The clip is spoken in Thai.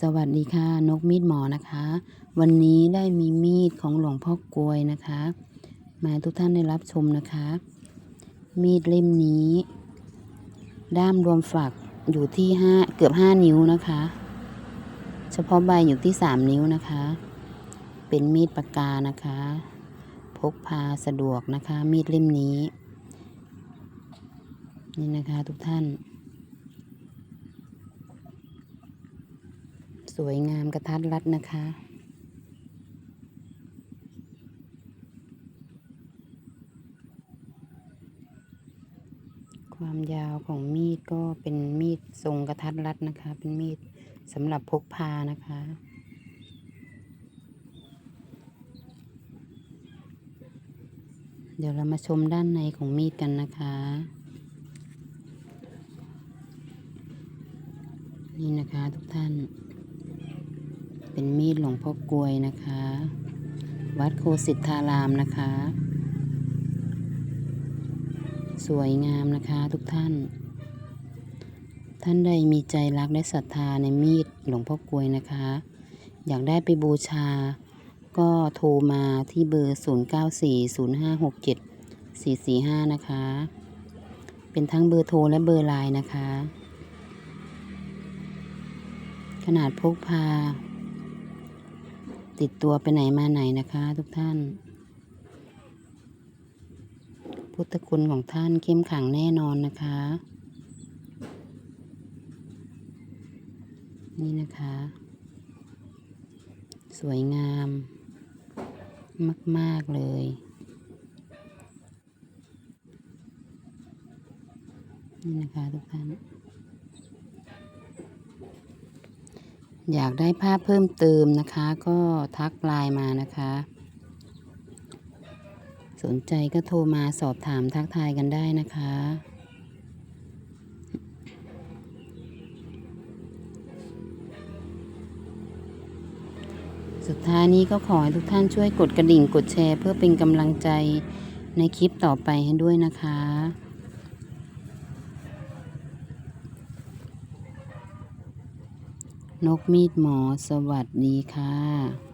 สวัสดีค่ะ นกมีดหมอนะคะ วันนี้ได้มีมีดของหลวงพ่อกลวยนะคะ มาทุกท่านได้รับชมนะคะ มีดเล่มนี้ ด้ามรวมฝักอยู่ที่ห้าเกือบห้านิ้วนะคะ เฉพาะใบอยู่ที่สามนิ้วนะคะ เป็นมีดปากกานะคะ พกพาสะดวกนะคะ มีดเล่มนี้ นี่นะคะทุกท่าน สวยงามกระทัดรัดนะคะ ความยาวของมีดก็เป็นมีดทรงกระทัดรัดนะคะ เป็นมีดสำหรับพกพานะคะเดี๋ยวเรามาชมด้านในของมีดกันนะคะ นี่นะคะทุกท่าน เป็นมีดหลวงพ่อกลวยนะคะ วัดโคสิทธารามนะคะ สวยงามนะคะทุกท่าน ท่านใดมีใจรักและศรัทธาในมีดหลวงพ่อกลวยนะคะ อยากได้ไปบูชา ก็โทรมาที่เบอร์ 0940567445 นะคะ เป็นทั้งเบอร์โทรและเบอร์ไลน์นะคะขนาดพกพา ติดตัวไปไหนมาไหนนะคะทุกท่าน พุทธคุณของท่านเข้มขังแน่นอนนะคะ นี่นะคะ สวยงาม มาก ๆ เลยนี่นะคะทุกท่าน อยากได้ภาพเพิ่มเติมนะคะ ก็ทักไลน์มานะคะ สนใจก็โทรมาสอบถามทักทายกันได้นะคะสุดท้ายนี้ก็ขอให้ทุกท่านช่วยกดกระดิ่งกดแชร์ เพื่อเป็นกำลังใจในคลิปต่อไปให้ด้วยนะคะ นกมีดหมอสวัสดีค่ะ